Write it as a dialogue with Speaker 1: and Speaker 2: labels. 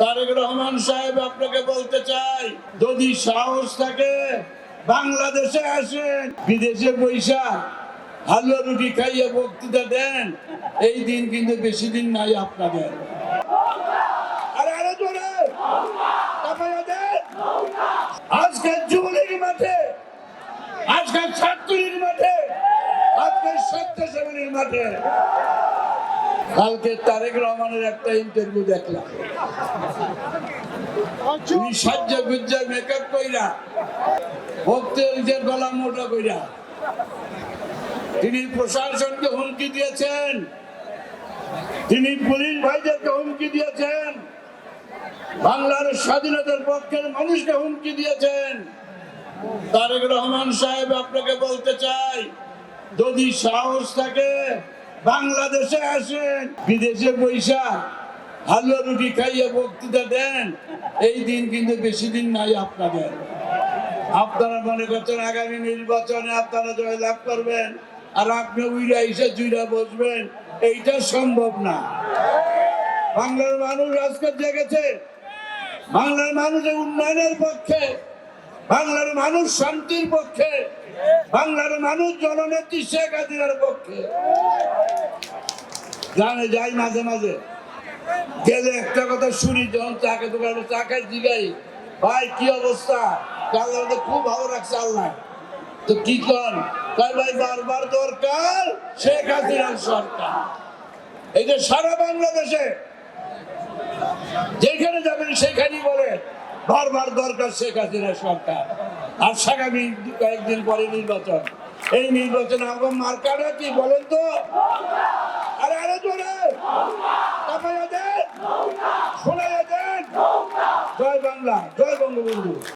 Speaker 1: তারেক রহমান সাহেব আপনাকে বলতে চাই, যদি সাহস থাকে বাংলাদেশে আসেন, বিদেশে পয়সা হালুয়া রুটি খাইয়ে বক্তৃতা দেন, এই দিন কিন্তু বেশি দিন নাই আপনাদের। আরে আরে জোরে! আজকে যুবলীগ মাঠে আজকে ছাত্রলীগ মাঠে আজকে স্বেচ্ছাসেবীর মাঠে। কালকে তারেক রহমানের একটা ইন্টারভিউ দেখলাম। ভক্তি মোটা কইরা, তিনি প্রশাসনকে হুমকি দিয়েছেন। তিনি পুলিশ ভাইদেরকে হুমকি দিয়েছেন। বাংলার স্বাধীনতার পক্ষের মানুষকে হুমকি দিয়েছেন। তারেক রহমান সাহেব আপনাকে বলতে চাই, যদি সাহস থাকে বাংলাদেশে আসেন, বিদেশে পয়সা হালুয়া রুটি খাইয়ে বক্তৃতা দেন। এই দিন কিন্তু বেশি দিন নাই আপনাদের। আপনারা মনে করছেন আগামী নির্বাচনে আপনারা জয়লাভ করবেন, আর আপনি উইরা এসে জুইরা বসবেন, এইটা সম্ভব না। বাংলার মানুষ আজকে জেগেছে বাংলার মানুষের উন্নয়নের পক্ষে, বাংলার মানুষ শান্তির পক্ষে, বাংলার মানুষ জননেত্রী শেখ হাসিনার পক্ষে। জানে যাই মাঝে মাঝে। গেলে একটা কথা শুনি, যখন চাকে দোকানে চাকে জিগাই ভাই, কি অবস্থা? আল্লাহ খুব ভালো রাখছে আল্লাহ। তো কি কর ভাই, বারবার দরকার শেখ হাসিনার সরকার। এই যে সারা বাংলাদেশে যেখানে যাবেন সেখানেই বলে, বারবার দরকার শেখ হাসিনা সরকার। আর আগামী কয়েকদিন পরে নির্বাচন। এই নির্বাচনে আমার মার্কাটা কি বলেন তো? うん。